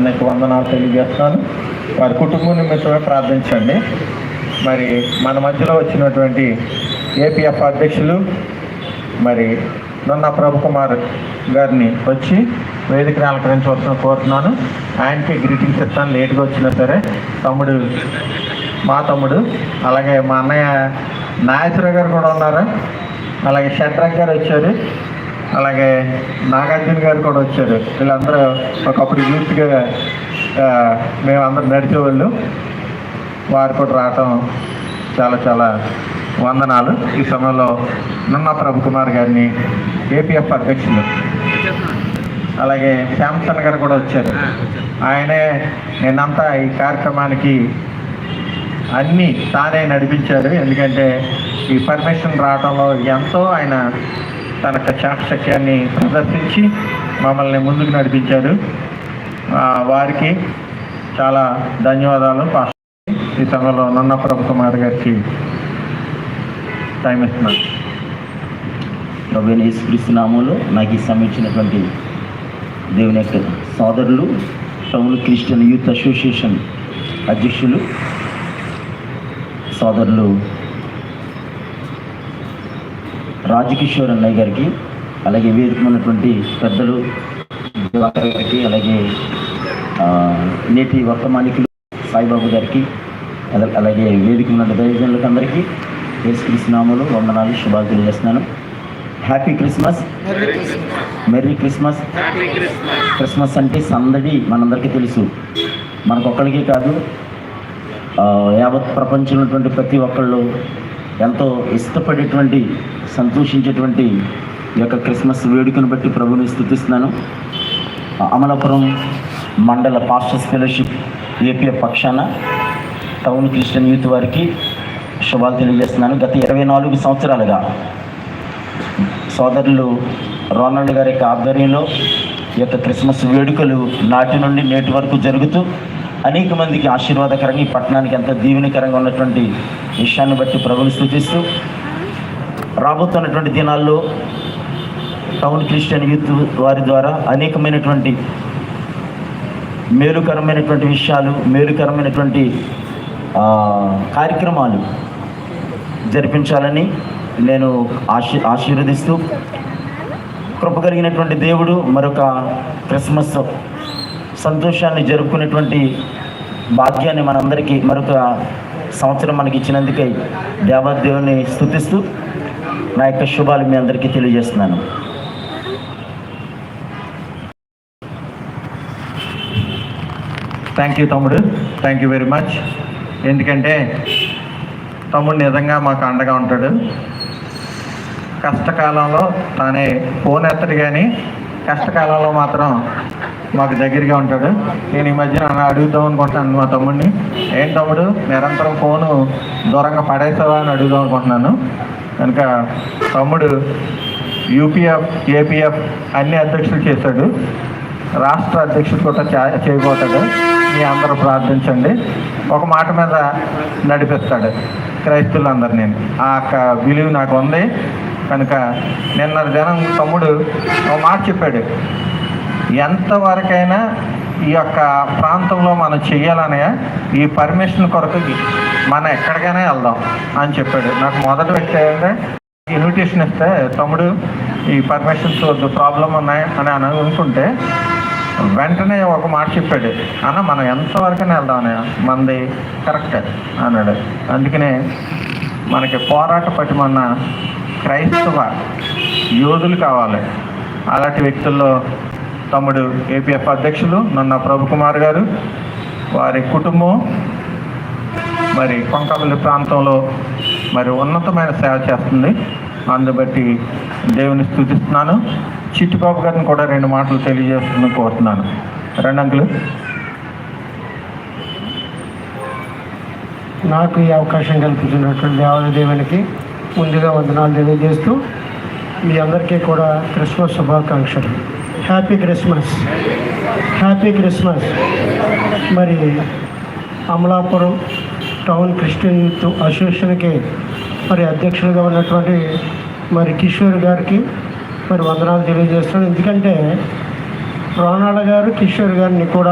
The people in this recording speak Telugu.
మీకు వందనాలు తెలియజేస్తున్నాను. వారి కుటుంబం నిమిత్తమే ప్రార్థించండి. మరి మన మధ్యలో వచ్చినటువంటి ఏపీఎఫ్ అధ్యక్షులు మరి నున్న ప్రభుకుమార్ గారిని వచ్చి వేదికను అలంకరించవలసిన కోరుతున్నాను. ఆయనకి గ్రీటింగ్స్ ఇస్తాను లేట్గా వచ్చినా సరే. తమ్ముడు మా తమ్ముడు అలాగే మా అన్నయ్య నాగేశ్వర గారు కూడా ఉన్నారు? అలాగే షడ్రక్ గారు వచ్చారు. అలాగే నాగార్జున గారు కూడా వచ్చారు. వీళ్ళందరూ ఒకప్పుడు యూత్గా మేమందరం నడిచేవాళ్ళు. వారు కూడా రావటం చాలా చాలా వందనాలు. ఈ సమయంలో నున్న ప్రభు కుమార్ గారిని ఏపీఎఫ్ అధ్యక్షులు. అలాగే శాంసన్ గారు కూడా వచ్చారు. ఆయనే నిన్నంతా ఈ కార్యక్రమానికి అన్నీ తానే నడిపించారు. ఎందుకంటే ఈ పర్మిషన్ రావడంలో ఎంతో ఆయన తన యొక్క చాకచక్యాన్ని ప్రదర్శించి మమ్మల్ని ముందుకు నడిపించారు వారికి చాలా ధన్యవాదాలు పాస్టర్. ఈ సమయంలో నన్న ప్రభు కుమార్ గారికి టైం ఇస్తున్నాను ప్రభుని యేసుక్రీస్తునామంలో నాకు ఈ సమయం దేవుని యొక్క సోదరులు టౌన్ క్రిస్టియన్ యూత్ అసోసియేషన్ అధ్యక్షులు సోదరులు రాజకిషోర్ అన్నయ్య గారికి అలాగే వేదిక ఉన్నటువంటి పెద్దలు గారికి అలాగే నేటి వర్తమానికులు సాయిబాబు గారికి అలా- అలాగే వేదిక ఉన్న దైవజనులకు అందరికీ యేసుక్రీస్తు నామంలో వందనాలు శుభాలు తెలియజేస్తున్నాను. Happy Christmas merry Christmas Christmas అంటే సందడి మనందరికీ తెలుసు. మనకొక్కడికి కాదు యావత్ ప్రపంచంలో ఉన్నటువంటి ప్రతి ఒక్కళ్ళు ఎంతో ఇష్టపడేటువంటి సంతోషించేటువంటి ఈ యొక్క క్రిస్మస్ వేడుకను బట్టి ప్రభుని స్థుతిస్తున్నాను. అమలాపురం మండల పాస్టర్స్ ఫెలోషిప్ ఏపీ పక్షాన టౌన్ క్రిస్టియన్ యూత్ వారికి శుభాలు తెలియజేస్తున్నాను. గత ఇరవై నాలుగు సంవత్సరాలుగా సోదరులు రోనాల్డ్ గారి యొక్క ఆధ్వర్యంలో ఈ యొక్క క్రిస్మస్ వేడుకలు నాటి నుండి నేటి వరకు జరుగుతూ అనేక మందికి ఆశీర్వాదకరంగా ఈ పట్టణానికి ఎంతో దీవెనకరంగా ఉన్నటువంటి విషయాన్ని బట్టి ప్రభుని సూచిస్తూ రాబోతున్నటువంటి దినాల్లో టౌన్ క్రిస్టియన్ యూత్ వారి ద్వారా అనేకమైనటువంటి మేలుకరమైనటువంటి విషయాలు మేలుకరమైనటువంటి కార్యక్రమాలు జరిపించాలని నేను ఆశీ ఆశీర్వదిస్తూ కృప కలిగినటువంటి దేవుడు మరొక క్రిస్మస్ సంతోషాన్ని జరుపుకునేటువంటి భాగ్యాన్ని మనందరికీ మరొక సంవత్సరం మనకి ఇచ్చినందుకై దేవాదేవుని స్థుతిస్తూ నా యొక్క శుభాలు మీ అందరికీ తెలియజేస్తున్నాను. థ్యాంక్ యూ తమ్ముడు. థ్యాంక్ యూ వెరీ మచ్ ఎందుకంటే తమ్ముడు నిజంగా మాకు అండగా ఉంటాడు. కష్టకాలంలో తానే ఫోన్ ఎత్తడు కానీ కష్టకాలంలో మాత్రం మాకు దగ్గరగా ఉంటాడు. నేను ఈ మధ్య నన్ను అడుగుదాం అనుకుంటున్నాను మా తమ్ముడిని. ఏం తమ్ముడు నిరంతరం ఫోను దూరంగా పడేసావా? అని అడుగుదాం అనుకుంటున్నాను. కనుక తమ్ముడు యూపీఎఫ్ ఏపీఎఫ్ అన్ని అధ్యక్షులు చేశాడు. రాష్ట్ర అధ్యక్షుడు కూడా చేయబోతాడు. మీ అందరూ ప్రార్థించండి. ఒక మాట మీద నడిపిస్తాడు క్రైస్తులందరినీ ఆ యొక్క విలువ నాకు ఉంది. కనుక నిన్న జనం తమ్ముడు ఒక మాట చెప్పాడు. ఎంతవరకైనా ఈ యొక్క ప్రాంతంలో మనం చెయ్యాలనే ఈ పర్మిషన్ కొరకు మనం ఎక్కడికైనా వెళ్దాం అని చెప్పాడు. నాకు మొదటి వ్యక్తి ఏంటంటే ఇన్విటేషన్ ఇస్తే తమ్ముడు ఈ పర్మిషన్స్ వద్దు ప్రాబ్లం ఉన్నాయి అని అని అనుకుంటే వెంటనే ఒక మాట చెప్పాడు. అన్న మనం ఎంతవరకైనా వెళ్దాం అన్నయ్య మనది కరెక్ట్ అన్నాడు. అందుకనే మనకి పోరాట పటిమన్న క్రైస్తవ యోధులు కావాలి. అలాంటి వ్యక్తుల్లో తమ్ముడు ఏపీఎఫ్ అధ్యక్షులు నన్న ప్రభుకుమార్ గారు వారి కుటుంబం మరి కొంకపల్లి ప్రాంతంలో మరి ఉన్నతమైన సేవ చేస్తుంది. అందుబట్టి దేవుని స్థుతిస్తున్నాను. చిట్టిబాబు గారిని కూడా రెండు మాటలు తెలియజేస్తుందని కోరుతున్నాను. రెండు అంకులు. నాకు ఈ అవకాశం కల్పించినటువంటి దేవాలయ దేవునికి ముందుగా వందనాలు తెలియజేస్తూ మీ అందరికీ కూడా క్రిస్మస్ శుభాకాంక్షలు. Happy Christmas. Happy Christmas. మరి అమలాపురం టౌన్ క్రిస్టియన్ యూత్ అసోసియేషన్కి మరి అధ్యక్షులుగా ఉన్నటువంటి మరి కిషోర్ గారికి మరి వందనాలు తెలియజేస్తున్నాను. ఎందుకంటే రోనాళ్ళ గారు కిషోర్ గారిని కూడా